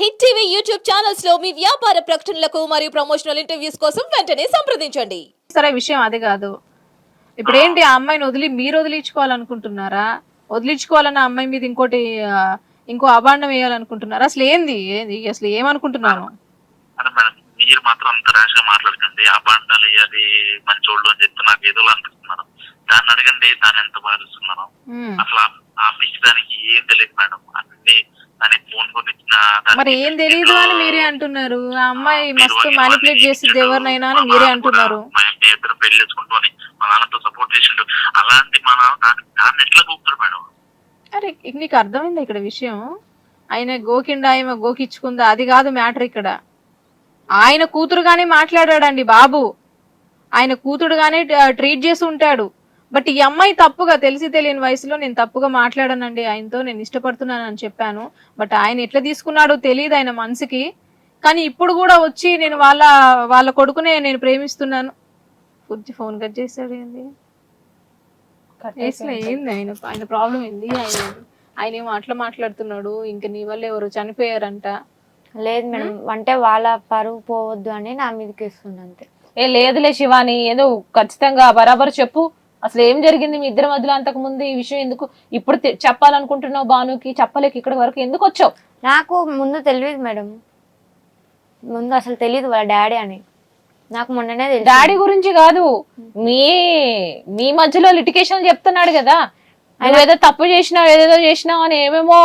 Hit TV YouTube ఛానల్స్లో మీ వ్యాపార ప్రకటనలకు మరియు ప్రమోషనల్ ఇంటర్వ్యూస్ కోసం వెంటనే సంప్రదించండి. సరే విషయం అది కాదు. ఇప్పుడు ఏంటి ఆ అమ్మాయిని వదిలి మీరు వదిలించుకోవాలనుకుంటున్నారా? వదిలించుకోవాలన్న అమ్మాయి మీద ఇంకోటి ఇంకో అభాండం వేయాలనుకుంటున్నారా? అసలు ఏంది? ఏంది? అసలు ఏమనుకుంటున్నాను అదే మేడం మీరు మాత్రం అంత ర్యాష్గా మాట్లాడకండి. ఆ బండాలు అది మంచోళ్ళు అని చెప్తే నాకు ఏదో అనిపిస్తున్నారు దాన్ని అడగండి దాన్ని ఎంత భావిస్తున్నారు ఉమ్. అసలు ఆ- ఆ పిచ్చి దానికి ఏం తెలియదు మేడం అన్ని దానికి ఫోన్ కొనిచ్చిన దానికి మరి ఏం తెలియదు అని మీరే అంటున్నారు. ఆ అమ్మాయి మస్తు మానిపులేట్ చేసింది. ఎవరినైనా అని మీరే అంటున్నారు. మా ఇద్దరు పెళ్ళి మా నాన్నతో సపోర్ట్ చేసిండు. అలాంటి మా నాన్న దాన్ని ఎట్లా కూపుతారు మేడం? అరే నీకు అర్థమైంది ఇక్కడ విషయం? ఆయన గోకిండా ఆమె గోకిచ్చుకుందా? అది కాదు మ్యాటర్ ఇక్కడ. ఆయన కూతురుగానే మాట్లాడాడండి బాబు. ఆయన కూతురుగానే ట్రీట్ చేసి ఉంటాడు. బట్ ఈ అమ్మాయి తప్పుగా తెలిసి తెలియని వయసులో నేను తప్పుగా మాట్లాడానండి. ఆయనతో నేను ఇష్టపడుతున్నానని చెప్పాను. బట్ ఆయన ఎట్లా తీసుకున్నాడో తెలియదు ఆయన మనసుకి. కానీ ఇప్పుడు కూడా వచ్చి నేను వాళ్ళ వాళ్ళ కొడుకునే నేను ప్రేమిస్తున్నాను. బుజ్జి ఫోన్ కట్ చేశాడు ఏంది? ఏంది ఆయన? ఆయన ప్రాబ్లం ఏంది? ఆయన ఆయన ఏమో అట్లా మాట్లాడుతున్నాడు? ఇంకా నీ వల్ల ఎవరు చనిపోయారంట. లేదు మేడం అంటే వాళ్ళ పరువు పోవద్దు అని నా మీదకి ఇస్తుంది అంతే. ఏ లేదులే శివాని ఏదో ఖచ్చితంగా బరాబర్ చెప్పు. అసలు ఏం జరిగింది మీ ఇద్దరి మధ్యలో అంతకు ముందు ఈ విషయం ఎందుకు? ఇప్పుడు చెప్పాలనుకుంటున్నావు భానుకి చెప్పలేక ఇక్కడి వరకు ఎందుకు వచ్చావు? నాకు ముందు తెలియదు మేడం. ముందు అసలు తెలియదు వాళ్ళ డాడీ అని. నాకు మొన్ననే డాడీ గురించి కాదు. మీ మీ మధ్యలో లిటికేషన్ చెప్తున్నాడు కదా. నువ్వు ఏదో తప్పు చేసినావు ఏదేదో చేసినావు అని ఏమేమో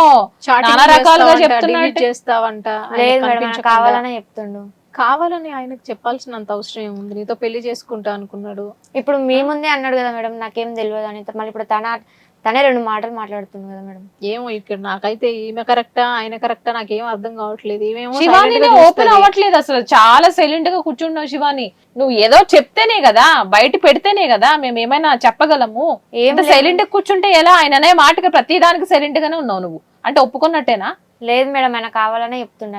నానా రకాలుగా చేస్తావంట, చెప్తున్నాడు చేస్తావంట. లేదు మేడం. కావాలనే చెప్తుండు. కావాలని ఆయనకు చెప్పాల్సినంత అవసరం ఏముంది? నీతో పెళ్ళి చేసుకుంటా అనుకున్నాడు. ఇప్పుడు మీ ముందే అన్నాడు కదా మేడం నాకేం తెలియదు అని. మళ్ళీ ఇప్పుడు తన తనే రెండు మాటలు మాట్లాడుతుంది కదా మేడం. ఏమో ఇక్కడ నాకైతే ఈమె కరెక్టా ఆయన కరెక్టా నాకేం అర్థం కావట్లేదు. గా ఓపెన్. అవ్వట్లేదు అసలు. చాలా సైలెంట్గా కూర్చున్నావు శివాని. నువ్వు ఏదో చెప్తేనే కదా బయట పెడితేనే కదా మేము ఏమైనా చెప్పగలము? ఏం ఎంత లేదు. సైలెంట్గా కూర్చుంటే ఎలా ఆయన అనే మాటకి ప్రతి దానికి సైలెంట్ గానే ఉన్నావు నువ్వు? అంటే ఒప్పుకున్నట్టేనా? లేదు మేడం ఆయన కావాలనే చెప్తుండే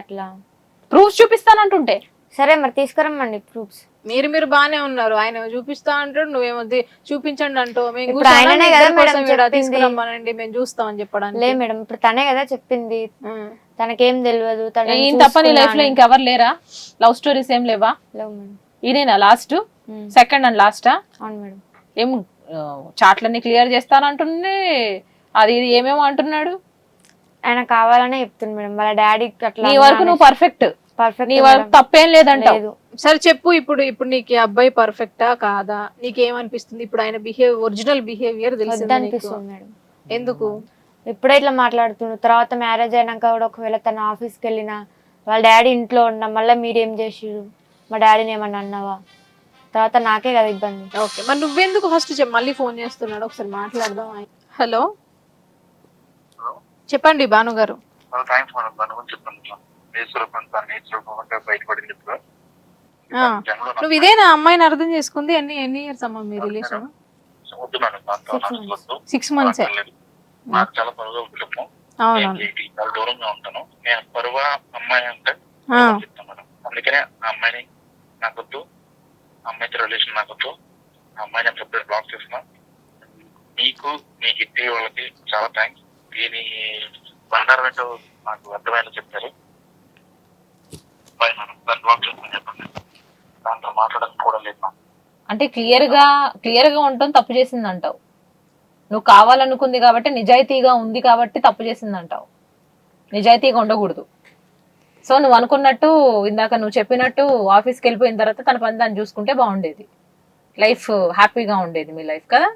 అట్లా ప్రూఫ్ చూపిస్తానంటుంటే. సరే మరి తీసుకురమ్మండి ప్రూఫ్స్. మీరు మీరు బానే ఉన్నారు. ఆయన చూపిస్తా అంటాడు నువ్వేమో ది- చూపించండి అంటూ మేము ఇప్పుడు కూర్చోనా? ఆయననే కదా ఇద్దరి కోసం మేడం ఈడ చెప్పింది. తీసుకురమ్మనండి మేము చూస్తామని చెప్పడానికి. లేదు మేడం ఇప్పుడు తనే కదా చెప్పింది. తనకేం తెలియదు తన ఈయన తప్ప నీ లైఫ్లో ఇంకెవరు లేరా? లవ్ స్టోరీస్ ఏం లేవా? ఈయనేనా లాస్ట్. సెకండ్ అండ్ లాస్టా అవును మేడం. ఏం చాట్లన్నీ క్లియర్ చేస్తానంటుంది అది ఇది ఏమేమో అంటున్నాడు? ఆయన కావాలనే చెప్తుంది మేడం. వాళ్ళ డాడీ అట్లా నీ వరకు నువ్వు పర్ఫెక్ట్ పర్ఫెక్ట్ నీ వరకు తప్పేం లేదంటావు. లేదు. సరే చెప్పు ఇప్పుడు ఇప్పుడు నీకు ఈ అబ్బాయి పర్ఫెక్టా కాదా? నీకేమనిపిస్తుంది? ఇప్పుడు ఆయన బిహేవ్ ఒరిజినల్ బిహేవియర్ తెలిసింది. వద్దనిపిస్తుంది మేడం. ఎందుకు? ఇప్పుడే ఇట్లా మాట్లాడుతుండు. తర్వాత మ్యారేజ్ అయినాక కూడా ఒకవేళ తన ఆఫీస్కి వెళ్ళినా వాళ్ళ డాడీ ఇంట్లో ఉన్నా మళ్ళీ మీరేం చేసిరు మా డాడీని ఏమన్నా అన్నావా? తర్వాత నాకే కదా ఇబ్బంది. ఓకే మరి నువ్వెందుకు ఫస్ట్ మళ్ళీ ఫోన్ చేస్తున్నాడు ఒకసారి మాట్లాడదాం హలో? చెప్పండి భాను గారు. థ్యాంక్స్ మేడం దాని గురించి చెప్పండి బయటపడింది ఇప్పుడు. నువ్వు ఇదేనా అమ్మాయిని అర్థం చేసుకుంది? ఎన్ని ఎన్ని ఇయర్స్ అమ్మా మీ రిలేషన్. సిక్స్ మంత్స్ నాకు చాలా ఈ- చాలా దూరంగా ఉంటాను. నేను పరువా అమ్మాయి అంటే అందుకనే అమ్మాయిని నాకొద్దు. ఆ అమ్మాయితో రిలేషన్ నాకొద్దు. అమ్మాయిని బ్లాక్ మీకు మీ హిట్ వాళ్ళకి చాలా థ్యాంక్స్ దీని బండారం మాకు అర్థమైనా చెప్తారు. బాయ్ కూడా లేదు అంటే క్లియర్గా క్లియర్గా ఉండటం తప్పు చేసింది అంటావు నువ్వు కావాలనుకుంది కాబట్టి నిజాయితీగా ఉంది కాబట్టి తప్పు చేసింది అంటావు నిజాయితీగా ఉండకూడదు. సో నువ్వు అనుకున్నట్టు ఇందాక నువ్వు చెప్పినట్టు ఆఫీస్కి వెళ్ళిపోయిన తర్వాత తన పని దాన్ని చూసుకుంటే బాగుండేది. లైఫ్ హ్యాపీగా ఉండేది మీ లైఫ్ కదా?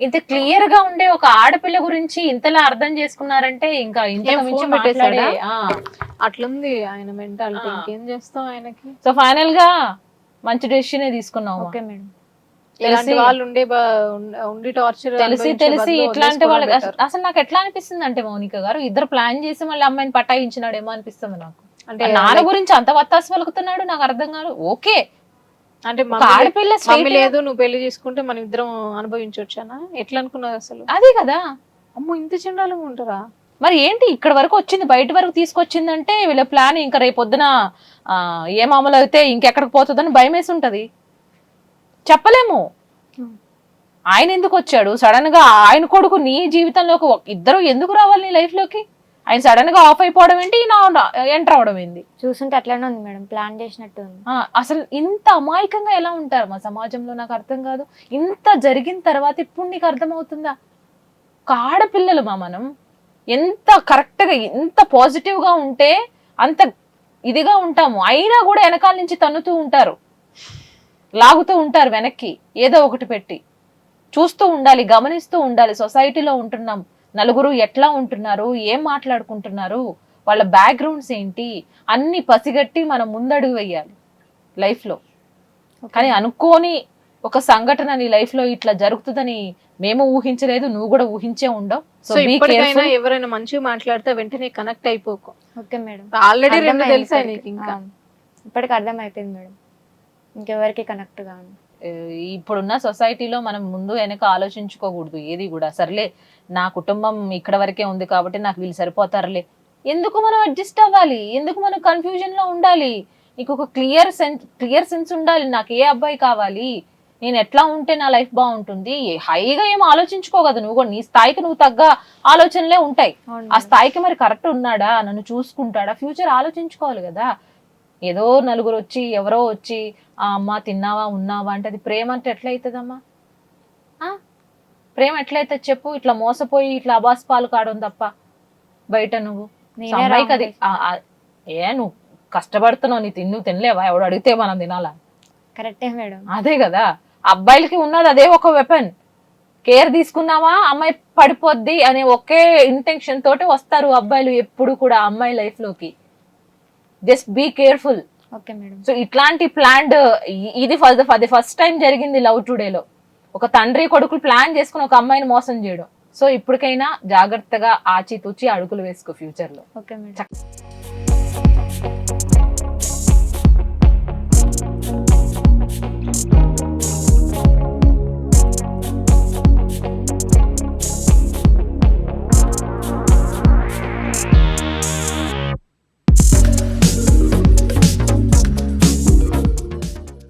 ఇంత క్లియర్గా ఉండే ఒక ఆడపిల్ల గురించి ఇంతలా అర్థం చేసుకున్నారంటే ఇంకా ఇంత మించి పెట్టేశాడా? అట్లుంది ఆయన మెంటాలిటీ. ఇంకేం చేస్తాం ఆయనకి? సో ఫైనల్గా మంచి డెసిషన్ తీసుకున్నావు? Okay madam. ఇలాంటి వాళ్ళు ఉండే ఉండ- టార్చర్ తెలిసి తెలిసి ఇట్లాంటి వాళ్ళకి అస- అసలు నాకు ఎట్లా అనిపిస్తుంది అంటే మౌనిక గారు ఇద్దరు ప్లాన్ చేసి మళ్ళీ అమ్మాయిని పటాయించినాడేమో అనిపిస్తుంది నాకు. అంటే నాన్న గురించి అంత వత్తాసు పలుకుతున్నాడు నాకు అర్థం కాదు. ఓకే అంటే ఆడపిల్ల గా- లేదు నువ్వు పెళ్ళి చేసుకుంటే మనం ఇద్దరం అనుభవించవచ్చానా ఎట్లా అనుకున్నావు అసలు? అదే కదా. అమ్మో ఇంత చండాలంగా ఉంటారా? మరి ఏంటి? ఇక్కడ వరకు వచ్చింది బయట వరకు తీసుకొచ్చిందంటే వీళ్ళ ప్లాన్ ఇంకా రేపు పొద్దున ఏం అమలు అయితే ఇంకెక్కడికి పోతుందని భయం వేసి ఉంటది. చెప్పలేము. ఆయన ఎందుకు వచ్చాడు? సడన్గా ఆయన కొడుకు నీ జీవితంలోకి ఇద్దరు ఎందుకు రావాలి నీ లైఫ్లోకి? ఆయన సడన్గా ఆఫ్ అయిపోవడం ఏంటి? ఈయన ఎంటర్ అవడం ఏంది? చూస్తుంటే అట్లనే ఉంది మేడం. ప్లాన్ చేసినట్టు ఉంది. ఆ, అసలు ఇంత అమాయకంగా ఎలా ఉంటారు? మా సమాజంలో నాకు అర్థం కాదు. ఇంత జరిగిన తర్వాత ఇప్పుడు నీకు అర్థమవుతుందా? ఒక ఆడపిల్లలు మా మనం? ఎంత కరెక్ట్గా ఎంత పాజిటివ్గా ఉంటే అంత ఇదిగా ఉంటాము. అయినా కూడా వెనకాల నుంచి తన్నుతూ ఉంటారు. లాగుతూ ఉంటారు వెనక్కి. ఏదో ఒకటి పెట్టి. చూస్తూ ఉండాలి గమనిస్తూ ఉండాలి. సొసైటీలో ఉంటున్నాం. నలుగురు ఎట్లా ఉంటున్నారు? ఏం మాట్లాడుకుంటున్నారు? వాళ్ళ బ్యాక్గ్రౌండ్స్ ఏంటి? అన్ని పసిగట్టి మనం ముందడుగు వేయాలి లైఫ్లో కానీ అనుకోని ఒక సంఘటన నీ లైఫ్లో ఇట్లా జరుగుతుందని మేము ఊహించలేదు నువ్వు కూడా ఊహించే ఉండవు. సో ఇప్పటికైనా ఎవరైనా మంచిగా మాట్లాడితే వెంటనే కనెక్ట్ అయిపోకు. Okay madam. ఆల్రెడీ రెండు తెలుసా ఇప్పటికి. నీకు ఇంకా? ఇప్పటికి అర్థమైపోయింది మేడం. ఇంకెవరికి కనెక్ట్ కాను. ఇప్పుడున్న సొసైటీలో మనం ముందు వెనక ఆలోచించుకోకూడదు ఏది కూడా. సర్లే నా కుటుంబం ఇక్కడ వరకే ఉంది కాబట్టి నాకు వీళ్ళు సరిపోతారులే. ఎందుకు మనం అడ్జస్ట్ అవ్వాలి? ఎందుకు మనం కన్ఫ్యూజన్లో ఉండాలి? నీకు ఒక క్లియర్ సెన్స్ క్లియర్ సెన్స్ ఉండాలి. నాకు ఏ అబ్బాయి కావాలి? నేను ఎట్లా ఉంటే నా లైఫ్ బాగుంటుంది? హైగా ఏం ఆలోచించుకోగదు నువ్వు కూడా నీ స్థాయికి నువ్వు తగ్గ ఆలోచనలే ఉంటాయి. ఆ స్థాయికి మరి కరెక్ట్ ఉన్నాడా? నన్ను చూసుకుంటాడా? ఫ్యూచర్ ఆలోచించుకోవాలి కదా. ఏదో నలుగురు వచ్చి ఎవరో వచ్చి ఆ అమ్మ తిన్నావా ఉన్నావా? అంటే అది ప్రేమ అంటే ఎట్లయితుందమ్మా? ఆ? ప్రేమ ఎట్లయితే చెప్పు. ఇట్లా మోసపోయి ఇట్లా అబాస్ పాలు కావడం తప్ప. బయట నువ్వు. అది ఏ నువ్వు కష్టపడుతున్నావు నీ తిన్ను తినలేవా? ఎవడు అడిగితే మనం తినాలా? కరెక్టే మేడం. అదే కదా. అబ్బాయిలకి ఉన్నది అదే ఒక వెపన్ కేర్ తీసుకున్నావా అమ్మాయి పడిపోద్ది అనే ఒకే ఇంటెన్షన్ తోటి వస్తారు అబ్బాయిలు ఎప్పుడు కూడా అమ్మాయి లైఫ్లోకి. Just be careful okay madam. So ఇట్లాంటి ప్లాన్డ్ ఇది అది ఫస్ట్ టైం జరిగింది లవ్ టుడేలో. ఒక తండ్రి కొడుకులు ప్లాన్ చేసుకుని ఒక అమ్మాయిని మోసం చేయడం. సో ఇప్పటికైనా జాగ్రత్తగా ఆచితూచి అడుగులు వేసుకో ఫ్యూచర్లో ఓకే మేడం.